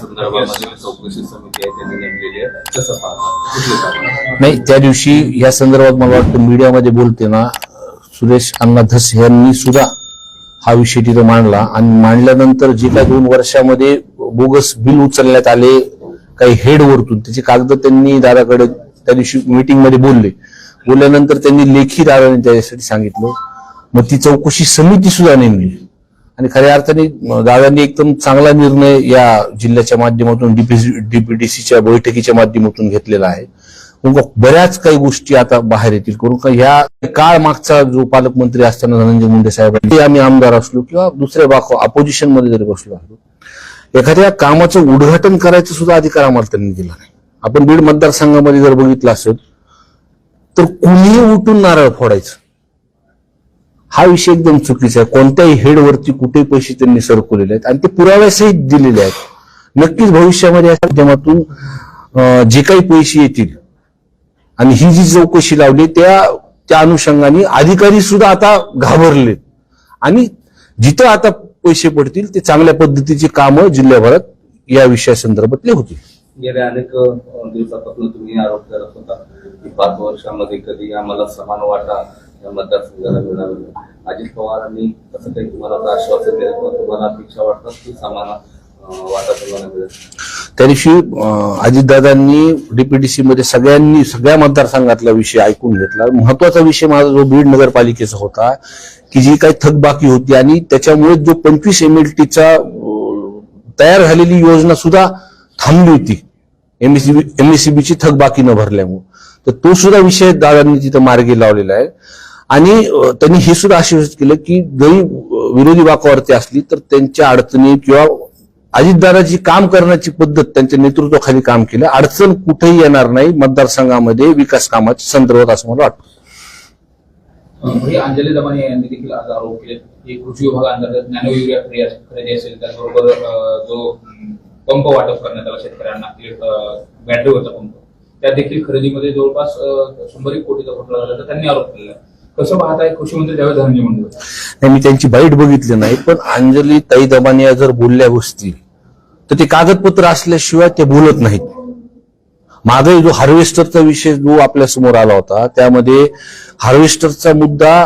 संदर्भामध्ये चौकशी समिती आहे त्यांनी नेमलेली आहे कसं पाहता नाही त्या दिवशी या संदर्भात मला वाटतं मीडियामध्ये बोलते ना सुरेश अण्णा धस यांनी सुद्धा हा विषय तिथं मांडला. आणि मांडल्यानंतर जे काही दोन वर्षामध्ये बोगस बिल उचलण्यात आले काही हेड वरतून त्याची कागद त्यांनी दादाकडे त्या दिवशी मीटिंगमध्ये बोलले. बोलल्यानंतर त्यांनी लेखी दादाने त्याच्यासाठी सांगितलं. मग ती चौकशी समिती सुद्धा नेमली. आणि खऱ्या अर्थाने दादांनी एकदम चांगला निर्णय या जिल्ह्याच्या माध्यमातून डीपीडीसीच्या बैठकीच्या माध्यमातून घेतलेला आहे. मग बऱ्याच काही गोष्टी आता बाहेर येतील करून. का ह्या काळ मागचा जो पालकमंत्री असताना धनंजय मुंडे साहेब ते आम्ही आमदार असलो किंवा दुसऱ्या बाक अपोजिशनमध्ये जरी बसलो असलो एखाद्या कामाचं उद्घाटन करायचं सुद्धा अधिकार आम्हाला त्यांनी दिला नाही. आपण बीड मतदारसंघामध्ये जर बघितलं असेल तर कुणीही उठून नारळ फोडायचं. हा विषय एकदम चुकीचा आहे. कोणत्याही हेडवरती कुठे पैसे त्यांनी सरकवलेले आहेत आणि ते पुराव्यासहित दिलेले आहेत. नक्कीच भविष्यामध्ये या माध्यमातून जे काही पैसे येतील आणि ही जी चौकशी लावली त्या त्या अनुषंगाने अधिकारी सुद्धा आता घाबरलेत. आणि जिथं आता पैसे पडतील ते चांगल्या पद्धतीची कामं जिल्ह्याभरात या विषयासंदर्भातले होतील. गेल्या अनेक दिवसापासून तुम्ही आरोप करत होता की पाच वर्षामध्ये कधी आम्हाला समान वाटा मतदारसंघाला अजित पवारांनी तसं काही तुम्हाला आता आश्वासन दिलं किंवा तुम्हाला अपेक्षा वाटतात की समान वाटा तुम्हाला मिळेल? त्या दिवशी अजितदादांनी डीपीडीसी मध्ये सगळ्यांनी सगळ्या मतदारसंघातला विषय ऐकून घेतला. महत्त्वाचा विषय माझा जो बीड नगरपालिकेचा होता की जी काही थकबाकी होती आणि त्याच्यामुळे जो पंचवीस एम एल टीचा तयार झालेली योजना सुद्धा थांबली होती. एमएससीबी एमएससीबीची थकबाकी न भरल्यामुळे. तर तो सुद्धा विषय दादांनी तिथं मार्गी लावलेला आहे. आणि त्यांनी हे सुद्धा आश्वासित केलं की जरी विरोधी वाकावरती असली तर त्यांच्या अडचणी किंवा अजितदादाची काम करण्याची पद्धत त्यांच्या नेतृत्वाखाली काम केलं. अडचण कुठेही येणार नाही. मतदारसंघामध्ये विकास कामाच्या संदर्भात असं मला वाटतं. म्हणजे अंजली दमाने यांनी देखील आज आरोप केले. की कृषी विभागाअंतर्गत नॅनो युरिया खरेदी असेल त्याचबरोबर जो पंप वाटप करण्यात आला शेतकऱ्यांना बॅटरीवरचा पंप. त्या देखील खरेदीमध्ये जवळपास शंभर एक कोटीचा घोटाळा झाला. त्यांनी आरोप केला कसं पाहताय? कृषी मंत्री त्यावेळेस धनंजय मुंडे नाही मी त्यांची बाईट बघितली नाही पण अंजली ताई दबानिया जर बोलल्या गोष्टी तर ते कागदपत्र असल्याशिवाय ते बोलत नाहीत. मागे जो हार्वेस्टरचा विषय जो आपल्यासमोर आला होता त्यामध्ये हार्वेस्टरचा मुद्दा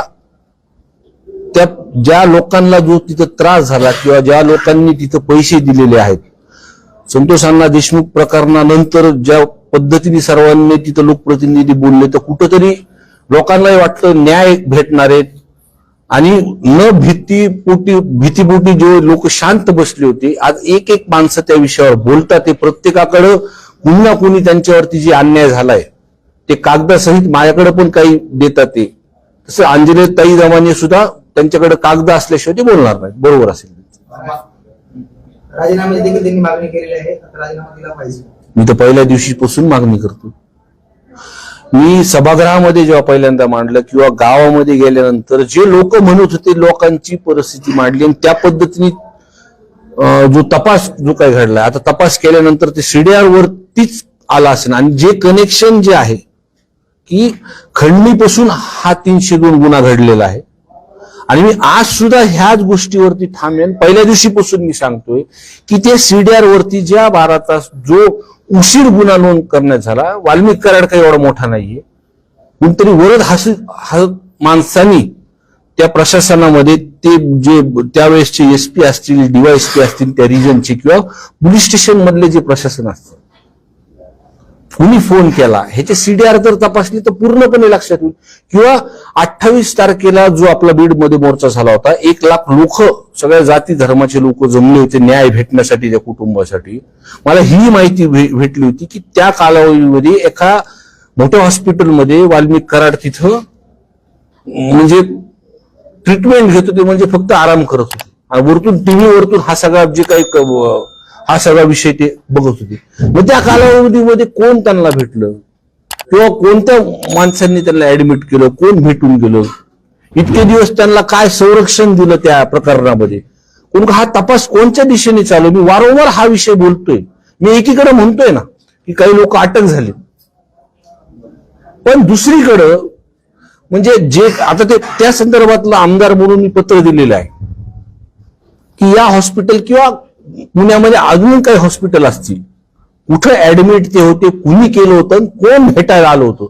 त्या ज्या लोकांना जो तिथं त्रास झाला किंवा ज्या लोकांनी तिथं पैसे दिलेले आहेत संतोषांना देशमुख प्रकरणानंतर ज्या पद्धतीने सर्वांनी तिथं लोकप्रतिनिधी बोलले तर कुठंतरी लोकांनाही वाटतं न्याय भेटणार आहेत. आणि न भीती पोटी भीतीपोटी जे लोक शांत बसले होते आज एक एक माणसं त्या विषयावर बोलतात. ते प्रत्येकाकडं कुणी ना कुणी त्यांच्यावरती जे अन्याय झालाय ते कागदासहित माझ्याकडे पण काही देतात ते. तसं अंजली ताई दमाने सुद्धा त्यांच्याकडे कागद असल्याशिवाय ते बोलणार नाहीत. बरोबर असेल. राजीनाम्याची देखील त्यांनी मागणी केलेली आहे. राजीनामा दिला पाहिजे. मी तर पहिल्या दिवशीपासून मागणी करतो. मी सभागृहामध्ये जेव्हा पहिल्यांदा मांडलं किंवा गावामध्ये गेल्यानंतर जे लोक म्हणत होते लोकांची परिस्थिती मांडली आणि त्या पद्धतीने जो तपास जो काही घडला आता तपास केल्यानंतर ते सीडीआर वरतीच आला असेल. आणि जे कनेक्शन जे आहे की खंडणीपासून हा तीनशे दोन गुन्हा घडलेला आहे. आणि मी आज सुद्धा ह्याच गोष्टीवरती थांबेन. पहिल्या दिवशीपासून मी सांगतोय की ते सीडीआर वरती ज्या बारा तास जो उशीर गुन्हा नोंद करण्यात झाला. वाल्मिक कराड काही एवढा मोठा नाहीये. कोणतरी वरद हास माणसांनी त्या प्रशासनामध्ये ते जे त्यावेळेसचे एसपी असतील डीवायएसपी असतील त्या रिजनचे किंवा पोलीस स्टेशन मधले जे प्रशासन असतं कुणी फोन केला ह्याचे सीडीआर जर तपासली तर पूर्णपणे लक्षात येईल. किंवा अठ्ठावीस तारखेला जो आपला बीडमध्ये मोर्चा झाला होता एक लाख लोक सगळ्या जाती धर्माचे लोक जमले होते न्याय भेटण्यासाठी त्या कुटुंबासाठी. मला ही माहिती भेटली होती की त्या कालावधीमध्ये एका मोठ्या हॉस्पिटलमध्ये वाल्मिक कराड तिथं म्हणजे ट्रीटमेंट घेत होते म्हणजे फक्त आराम करत होते. आणि वरतून टीव्ही वरतून हा सगळा जे काही हा सगळा विषय ते बघत होते. मग त्या कालावधीमध्ये कोण त्यांना भेटलं? किंवा कोणत्या माणसांनी त्यांना ऍडमिट केलं? कोण भेटून गेलं? इतके दिवस त्यांना काय संरक्षण दिलं त्या प्रकरणामध्ये? कोण हा तपास कोणत्या दिशेने चालू? मी वारंवार हा विषय बोलतोय. मी एकीकडे म्हणतोय ना की काही लोक अटक झाले. पण दुसरीकडं म्हणजे जे आता ते त्या संदर्भातलं आमदार म्हणून मी पत्र दिलेलं आहे की या हॉस्पिटल किंवा पुण्यामध्ये अजून काही हॉस्पिटल असतील. कुठं ऍडमिट ते होते कुणी केलं होतं आणि कोण भेटायला आलं होतं.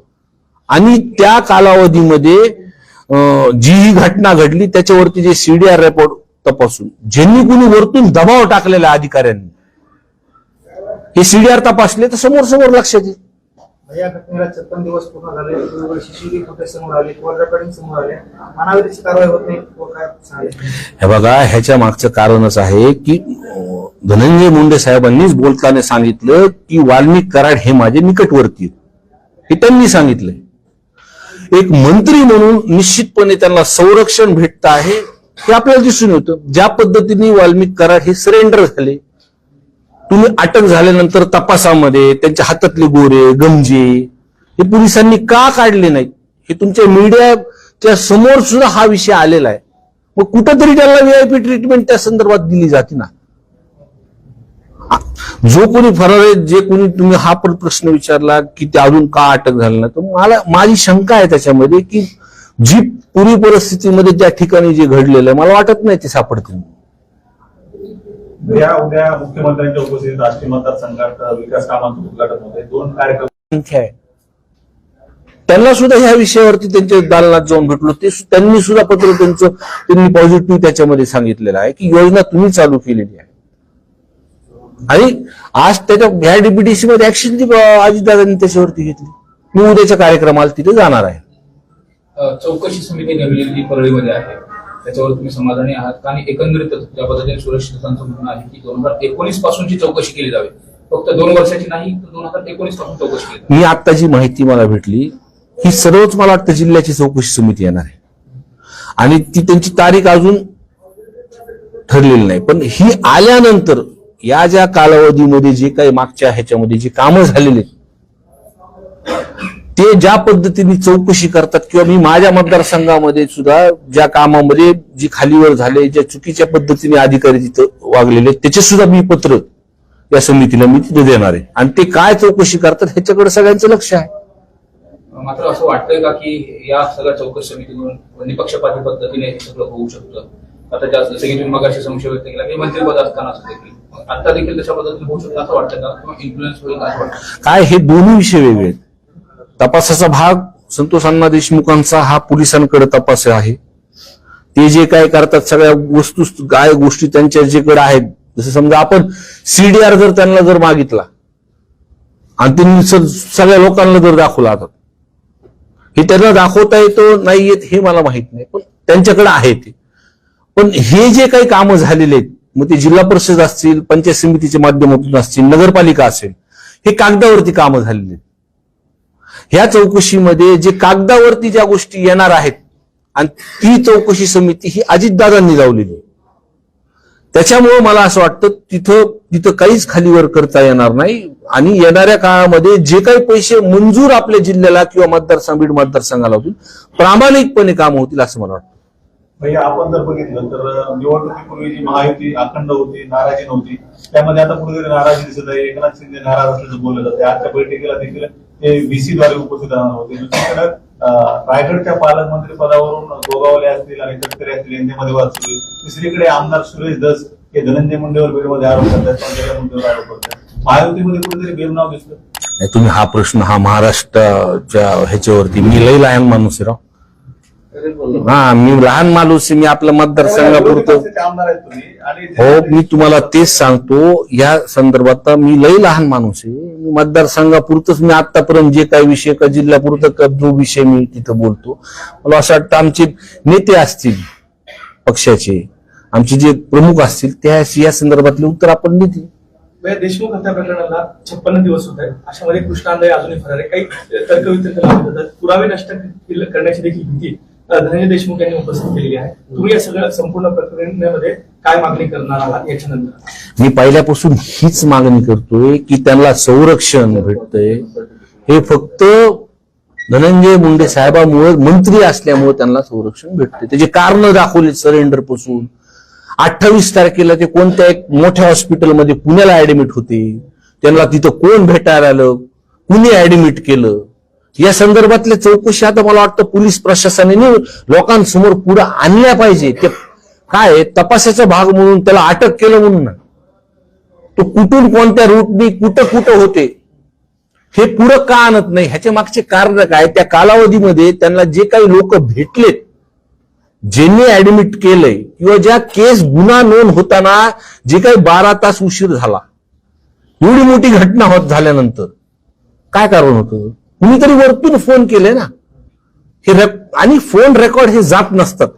आणि त्या कालावधीमध्ये जी ही घटना घडली त्याच्यावरती जे सीडीआर रिपोर्ट तपासून ज्यांनी कुणी वरतून दबाव टाकलेला अधिकाऱ्यांनी हे सीडीआर तपासले तर समोर समोर लक्षात येईल या घटनेला छप्पन दिवस पूर्ण झाले. शिशिरी फुटेज समोर आले? कॉल रेकॉर्डिंग समोर आले. मानावी कारवाई होत नाही. व काय सांगेल हे बघा ह्याच्या मागचं कारणच आहे की धनंजय मुंडे साहेबांनीच बोलताना सांगितलं की वाल्मिक कराड हे माझे निकटवर्ती हे त्यांनी सांगितलंय. एक मंत्री म्हणून निश्चितपणे त्यांना संरक्षण भेटत आहे हे आपल्याला दिसून येतं. ज्या पद्धतीने वाल्मिक कराड हे सरेंडर झाले तुम्ही अटक झाल्यानंतर तपासामध्ये त्यांच्या हातातले गोरे गंजे हे पोलिसांनी का काढले नाहीत हे तुमच्या मीडियाच्या समोर सुद्धा हा विषय आलेला आहे. मग कुठंतरी त्याला व्हीआयपी ट्रीटमेंट त्या संदर्भात दिली जाते ना? जो कोणी फरार आहे जे कोणी तुम्ही हा पण प्रश्न विचारला की ते अजून का अटक झालं नाही तर मला माझी शंका आहे त्याच्यामध्ये की जी पूर्वी परिस्थितीमध्ये त्या ठिकाणी जे घडलेलं आहे मला वाटत नाही ते सापडतील. या उद्या मुख्यमंत्र्यांच्या उपस्थितीत राष्ट्रीय मतदारसंघात विकास कामांचं उद्घाटन होते दोन कार्यक्रम. त्यांना सुद्धा ह्या विषयावरती त्यांच्या दालनात जाऊन भेटलो. ते त्यांनी सुद्धा पत्र त्यांचं त्यांनी पॉझिटिव्ह त्याच्यामध्ये सांगितलेलं आहे की योजना तुम्ही चालू केलेली आहे. आणि आज त्याच्या ह्या डीबीडीसी मध्ये ऍक्शन जी अजितदादांनी त्याच्यावरती घेतली. मी उद्याच्या कार्यक्रमाला तिथे जाणार आहे. चौकशी समिती नेमलेली परळीमध्ये आहे. त्याच्यावर तुम्ही समाधानी आहात का? आणि एकंदरीतच ज्या पद्धतीने सुरेश दत्तांचं म्हणणं आहे की दोन हजार एकोणीस पासूनची चौकशी केली जावी. फक्त दोन वर्षाची नाही तर दोन हजार एकोणीसपासून चौकशी केली मी आता जी माहिती मला भेटली ही सर्वच मला वाटतं जिल्ह्याची चौकशी समिती येणार आहे. आणि ती त्यांची तारीख अजून ठरलेली नाही. पण ही आल्यानंतर या ज्या कालावधीमध्ये जे काही मागच्या ह्याच्यामध्ये जी कामं झालेली आहेत, ते ज्या पद्धतीने चौकशी करतात किंवा मी माझ्या मतदारसंघामध्ये सुद्धा ज्या कामामध्ये जी खालीवर झाले ज्या चुकीच्या पद्धतीने अधिकारी तिथं वागलेले त्याचे सुद्धा मी पत्र या समितीला मी तिथे देणार आहे. आणि ते काय चौकशी करतात ह्याच्याकडे सगळ्यांचं लक्ष आहे. मात्र असं वाटतंय का की या सगळ्या चौकशी समितीकडून निपक्षपाती पद्धतीने सगळं होऊ शकतं? आता जास्त जसं की तुम्ही मगाशी संशय व्यक्त केला की मंत्रिपद असताना असं देखील. आता देखील तशा पद्धतीने होऊ शकतं असं वाटतं का? किंवा इन्फ्लुएन्स होईल असं वाटतं काय हे दोन्ही विषय वेगळे आहेत. तपासाचा भाग संतोष अण्णा देशमुखांचा हा पोलिसांकडे तपास आहे. ते जे काय करतात सगळ्या वस्तू काय गोष्टी त्यांच्या जेकडे आहेत. जसं समजा आपण सीडीआर जर त्यांना जर मागितला आणि त्यांनी सगळ्या लोकांना जर दाखवला आता हे त्यांना दाखवता येतो नाही येत हे मला माहीत नाही. पण त्यांच्याकडे आहे ते. पण हे जे काही कामं झालेले आहेत मग ते जिल्हा परिषद असतील पंचायत समितीच्या माध्यमातून असतील नगरपालिका असेल हे कागदावरती कामं झालेली आहेत. ह्या चौकशीमध्ये जे कागदावरती ज्या गोष्टी येणार आहेत आणि ती चौकशी समिती ही अजितदादांनी लावलेली आहे. त्याच्यामुळं मला असं वाटतं तिथं तिथं काहीच खालीवर करता येणार नाही. आणि येणाऱ्या काळामध्ये जे काही पैसे मंजूर आपल्या जिल्ह्याला किंवा मतदारसंघ बीड मतदारसंघाला होतील प्रामाणिकपणे काम होतील असं मला वाटतं. भैया आपण जर बघितलं तर निवडणुकीपूर्वी जी महायुती अखंड होती नाराजी नव्हती. त्यामध्ये आता कुठेतरी नाराजी दिसत आहे. एकनाथ शिंदे नाराज असल्याचं बोललं जाते. आजच्या बैठकीला देखील ते व्हीसी द्वारे उपस्थित राहणार होते. दुसरीकडे रायगडच्या पालकमंत्री पदावरून गोगावले असतील आणि गडकरी असतील यांच्यामध्ये वाद सुरू तिसरीकडे आमदार सुरेश दस हे धनंजय मुंडेवर बीडमध्ये आरोप करतात मुंडेवर आरोप करतात. महायुतीमध्ये कुठेतरी बेमनाव दिसलं तुम्ही हा प्रश्न हा महाराष्ट्राच्या ह्याच्यावरती मी लई लायन माणूस राव. हा मी लहान माणूस आहे मी आहेत तुम्ही. आणि हो मी तुम्हाला तेच सांगतो या संदर्भात मी लई लहान माणूस आहे. मी मतदारसंघापुरतच मी आतापर्यंत जे काही विषय का जिल्ह्यापुरतं का जो विषय मी तिथं बोलतो. मला असं वाटतं आमचे नेते असतील पक्षाचे आमचे जे प्रमुख असतील त्या या संदर्भातले उत्तर आपण देतील. म्हणजे देशमुख हत्या प्रकरणाला छप्पन दिवस होत आहेत. अशामध्ये कृष्णांदय अजूनही फरार आहे. काही तर्कवितर्क लावले जातात पुरावे नष्ट करण्याची देखील भीती धनंजय देशमुख यांनी उपस्थित केलेली आहे. तुम्ही या सगळ्या संपूर्ण प्रक्रियेमध्ये काय मागणी करणार आहात याच्यानंतर? मी पहिल्यापासून हीच मागणी करतोय की त्यांना संरक्षण भेटतंय. हे फक्त धनंजय मुंडे साहेबांमुळे मंत्री असल्यामुळे त्यांना संरक्षण भेटते त्याचे कारण दाखवले सरेंडरपासून. अठ्ठावीस तारखेला ते कोणत्या एक मोठ्या हॉस्पिटलमध्ये पुण्याला ऍडमिट होते. त्यांना तिथं कोण भेटायला आलं? कुणी ऍडमिट केलं? या संदर्भातल्या चौकशी आता मला वाटतं पोलीस प्रशासनाने लोकांसमोर पुढे आणल्या पाहिजे. ते काय तपासाचा भाग म्हणून त्याला अटक केलं म्हणून. ना तो कुठून कोणत्या रूटनी कुठं कुठं होते? हे पुढं का आणत नाही? ह्याच्या मागचे कारण काय? त्या कालावधीमध्ये त्यांना जे काही लोक भेटलेत ज्यांनी ऍडमिट केलंय किंवा ज्या केस गुन्हा नोंद होताना जे काही बारा तास उशीर झाला एवढी मोठी घटना होत झाल्यानंतर काय कारण होतं? कुणीतरी वरतून फोन केले ना हे आणि फोन रेकॉर्ड हे जात नसतात.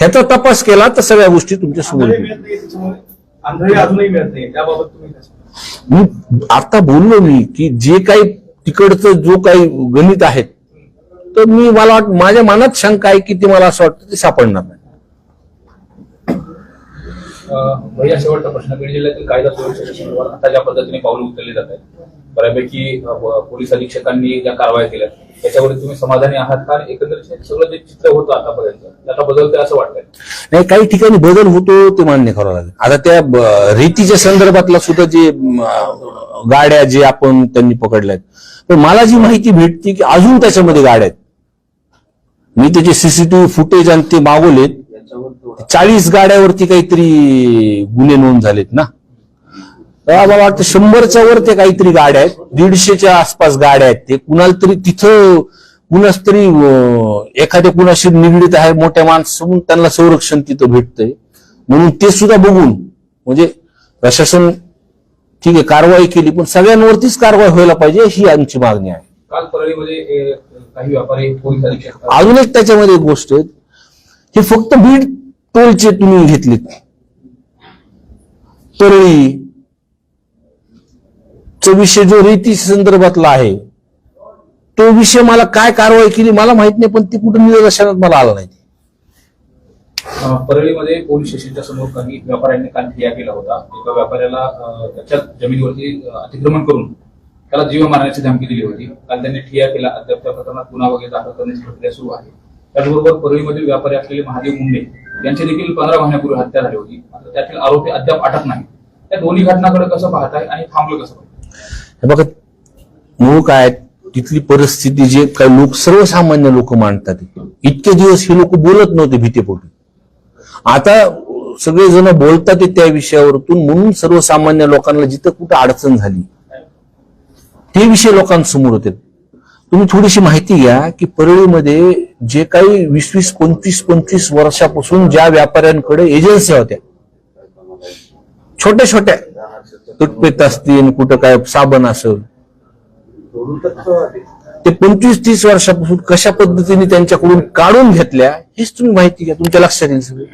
ह्याचा तपास केला तर सगळ्या गोष्टी तुमच्यासमोर? मी आता बोललो मी की जे काही तिकडचं जो काही गणित आहेत तर मी मला वाट माझ्या मनात शंका आहे की ते मला असं वाटतं ते सापडणार नाही. शेवटचा प्रश्न. बीड जिल्ह्यातील कायदा सुरक्षेच्या संदर्भात आता ज्या पद्धतीने पावलं उचलली जात आहेत बऱ्यापैकी पोलीस अधीक्षकांनी ज्या कारवाया केल्या त्याच्यावर तुम्ही समाधानी आहात का? एकंदरीत सगळं जे चित्र होतं आतापर्यंत ते आता बदलतंय असं वाटतंय? नाही काही ठिकाणी बदल होतो ते मान्य करावं लागेल. आता त्या रीतीच्या रेतीच्या संदर्भातला सुद्धा जे गाड्या जे आपण त्यांनी पकडल्यात पण मला जी माहिती भेटते की अजून त्याच्यामध्ये गाड्या आहेत. मी त्याचे सीसीटीव्ही फुटेज आणि ते मागवलेत. चाळीस गाड्यावरती काहीतरी गुन्हे नोंद झालेत ना? मला वाटतं शंभरच्या वर ते काहीतरी गाड्या आहेत. दीडशेच्या आसपास गाड्या आहेत ते. कुणाला तरी तिथं कुणाच तरी एखाद्या कुणाशी निगडीत आहे मोठ्या माणसं त्यांना संरक्षण तिथं भेटतंय. म्हणून ते सुद्धा बघून म्हणजे प्रशासन ठीक आहे कारवाई केली पण सगळ्यांवरतीच कारवाई व्हायला पाहिजे ही आमची मागणी आहे. काल परळीमध्ये अं, काही व्यापारी पोलीस अधीक्षक अजून एक त्याच्यामध्ये एक गोष्ट आहे. हे फक्त बीड टोलचे तुम्ही घेतलेत. परळी चा विषय जो रेती संदर्भातला आहे तो विषय मला काय कारवाई केली मला माहीत नाही पण ती कुठं निदर्शनात मला आला नाही. परळीमध्ये पोलीस स्टेशनच्या समोर काही व्यापाऱ्यांनी काल ठिया केला होता. एका व्यापाऱ्याला त्याच्या जमिनीवरती अतिक्रमण करून त्याला जीव मारण्याची धमकी दिली होती. काल त्यांनी ठिया केला. अद्याप त्या प्रकरणात गुन्हा वगैरे दाखल करण्याची प्रक्रिया सुरू आहे. त्याचबरोबर परळीमधील व्यापारी असलेले महादेव मुंडे यांची देखील पंधरा महिन्यापूर्वी हत्या झाली होती. मात्र त्यातील आरोपी अद्याप अटक नाही. त्या दोन्ही घटनाकडे कसं पाहताय आणि थांबलं कसं हे बघा मूळ काय तिथली परिस्थिती जे काही लोक सर्वसामान्य लोक मांडतात. इतके दिवस हे लोक बोलत नव्हते भीतीपोटी. आता सगळेजण बोलतात त्या विषयावरतून म्हणून सर्वसामान्य लोकांना जिथं कुठं अडचण झाली ते विषय लोकांसमोर होते. तुम्ही थोडीशी माहिती घ्या की परळीमध्ये जे काही वीस वीस पंचवीस पंचवीस वर्षापासून ज्या व्यापाऱ्यांकडे एजन्स्या होत्या छोट्या छोट्या तुटपेत असतील कुठं काय साबण असेल. ते. पंचवीस तीस वर्षापासून कशा पद्धतीने त्यांच्याकडून काढून घेतल्या हेच तुम्ही माहिती घ्या तुमच्या लक्षात येईल सगळं.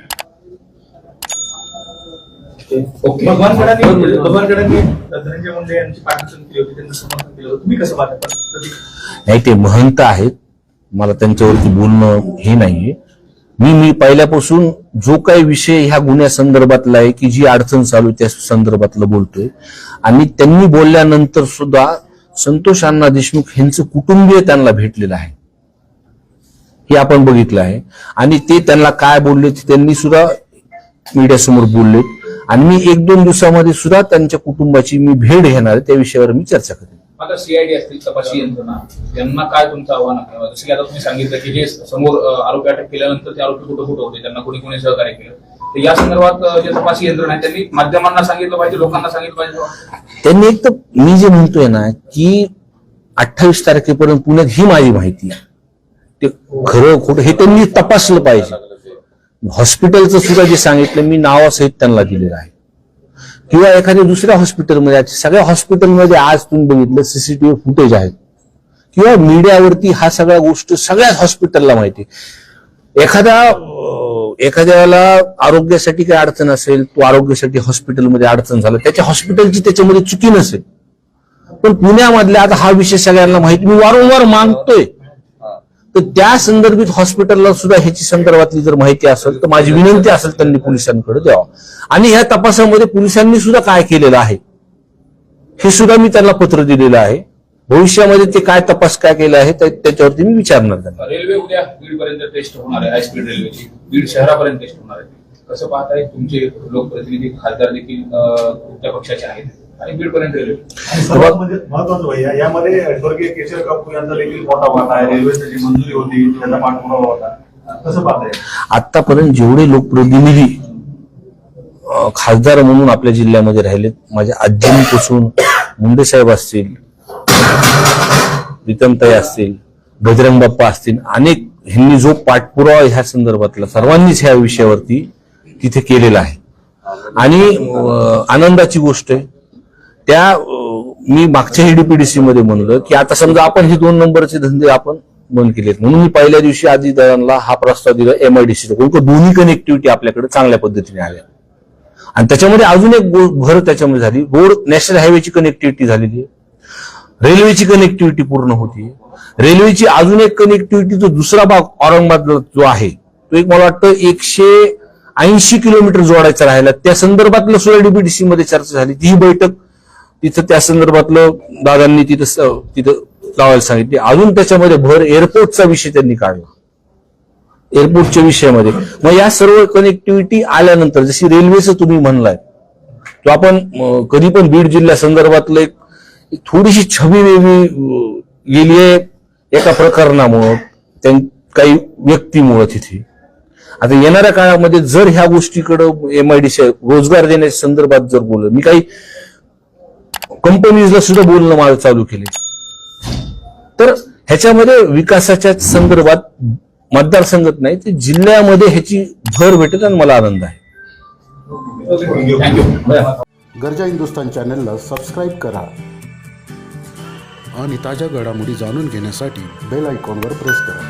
ओके. भगवान गडांनी भगवान गडांनी धनंजय मुंडे यांची पाठिंबा केली होती त्यांचं समर्थन केलं होतं. तुम्ही कसं पाहता? प्रदीप? नाही ते महंत आहेत. मला त्यांच्यावरती बोलणं हे नाहीये. मी मी पहिल्यापासून जो काही विषय ह्या गुन्ह्यासंदर्भातला आहे की जी अडचण चालू त्या संदर्भातलं बोलतोय. आणि त्यांनी बोलल्यानंतर सुद्धा संतोष अण्णा देशमुख यांचं कुटुंबीय त्यांना भेटलेलं आहे. हे आपण बघितलं आहे. आणि ते त्यांना काय बोलले ते त्यांनी सुद्धा मीडियासमोर बोललेत. आणि मी एक दोन दिवसामध्ये सुद्धा त्यांच्या कुटुंबाची मी भेट घेणार त्या विषयावर मी चर्चा करेन आता सीआयडी असतील तपासी यंत्रणा यांना काय तुमचं आव्हान आहे? जसं की आता तुम्ही सांगितलं की जे समोर आरोपी अटक केल्यानंतर ते आरोपी कुठं कुठं होते त्यांना कोणी कोणी सहकार्य केलं? तर या संदर्भात जे तपासी यंत्रणा आहे त्यांनी माध्यमांना सांगितलं पाहिजे लोकांना सांगितलं पाहिजे त्यांनी एक तर मी जे म्हणतोय ना की अठ्ठावीस तारखेपर्यंत पुण्यात ही माझी माहिती आहे. ते खरं खोटं हे त्यांनी तपासलं पाहिजे. हॉस्पिटलचं सुद्धा जे सांगितलं मी नावासहित त्यांना दिलेलं आहे. किंवा एखाद्या दुसऱ्या हॉस्पिटलमध्ये सगळ्या हॉस्पिटलमध्ये आज तुम्ही बघितलं सीसीटीव्ही फुटेज आहेत. किंवा मीडियावरती हा सगळ्या गोष्ट सगळ्याच हॉस्पिटलला माहिती आहे. एखाद्या एखाद्याला आरोग्यासाठी काही अडचण असेल तो आरोग्यासाठी हॉस्पिटलमध्ये अडचण झालं. त्याच्या हॉस्पिटलची त्याच्यामध्ये चुकी नसेल. पण पुण्यामधल्या आता हा विषय सगळ्यांना माहिती मी वारंवार मागतोय. तर त्या संदर्भित हॉस्पिटलला सुद्धा ह्याची संदर्भातली जर माहिती असेल तर माझी विनंती असेल त्यांनी पोलिसांकडे द्यावा. आणि ह्या तपासामध्ये पोलिसांनी सुद्धा काय केलेलं आहे? हे सुद्धा मी त्यांना पत्र दिलेलं आहे. भविष्यामध्ये ते काय तपास काय केला आहे त्याच्यावरती मी विचारणार त्यांना. रेल्वे उद्या बीड पर्यंत टेस्ट होणार आहे हायस्पीड रेल्वेची. बीड शहरापर्यंत टेस्ट होणार आहे. कसं पाहताय तुमचे लोकप्रतिनिधी खासदार देखील अं, तुमच्या पक्षाचे आहेत. आणि बीड पर्यंत सर्वात म्हणजे महत्वाचं भैया यामध्ये स्वर्गीय केशर कापूर यांचा देखील मोठा वाटा आहे. रेल्वेची जी मंजुरी होती त्याचा पाठपुरावा होता. कसं पाहताय? आतापर्यंत जेवढे लोकप्रतिनिधी खासदार म्हणून आपल्या जिल्ह्यामध्ये राहिलेत माझ्या आजींपासून मुंडे साहेब असतील प्रीतमताई असतील बजरंग बाप्पा असतील अनेक ह्यांनी जो पाठपुरावा ह्या संदर्भातला सर्वांनीच ह्या विषयावरती तिथे केलेला आहे. आणि आनंदाची गोष्ट आहे त्या मी मागच्या ईडीपीडीसी मध्ये म्हणलं की आता समजा आपण हे दोन नंबरचे धंदे आपण बंद केलेत. म्हणून मी पहिल्या दिवशी आधी दळणला हा प्रस्ताव दिला एमआयडीसी दोन्ही कनेक्टिव्हिटी आपल्याकडे चांगल्या पद्धतीने आल्या. आणि त्याच्यामध्ये अजून एक भर त्याच्यामध्ये झाली. रोड नॅशनल हायवेची कनेक्टिव्हिटी झालेली आहे. रेल्वेची कनेक्टिव्हिटी पूर्ण होती. रेल्वेची अजून एक कनेक्टिव्हिटी जो दुसरा भाग औरंगाबाद जो आहे तो एक मला वाटतं एकशे ऐंशी किलोमीटर जोडायचा राहिला. त्या संदर्भातलं सुद्धा डीबीडीसी मध्ये चर्चा झाली. ती बैठक तिथं त्या संदर्भातलं दादांनी तिथं तिथं लावायला सांगितले. अजून त्याच्यामध्ये भर एअरपोर्टचा विषय त्यांनी काढला. एअरपोर्टच्या विषयामध्ये. मग या सर्व कनेक्टिव्हिटी आल्यानंतर जशी रेल्वेचं तुम्ही म्हणलाय तो आपण कधी पण बीड जिल्ह्या संदर्भातलं एक थोडीशी छबी वेगळी गेली आहे एका प्रकरणामुळं त्यां काही व्यक्तीमुळं तिथे. आता येणाऱ्या काळामध्ये जर ह्या गोष्टीकडं एमआयडीसी रोजगार देण्याच्या संदर्भात जर बोललं मी काही कंपनीजला सुद्धा बोलणं माझं चालू केले तर ह्याच्यामध्ये विकासाच्या संदर्भात मतदारसंघात नाही ते जिल्ह्यामध्ये ह्याची भर भेटेल आणि मला आनंद आहे. गरजा हिंदुस्तान चॅनलला सबस्क्राईब करा आणि ताज्या घडामोडी जाणून घेण्यासाठी बेल आयकॉनवर प्रेस करा.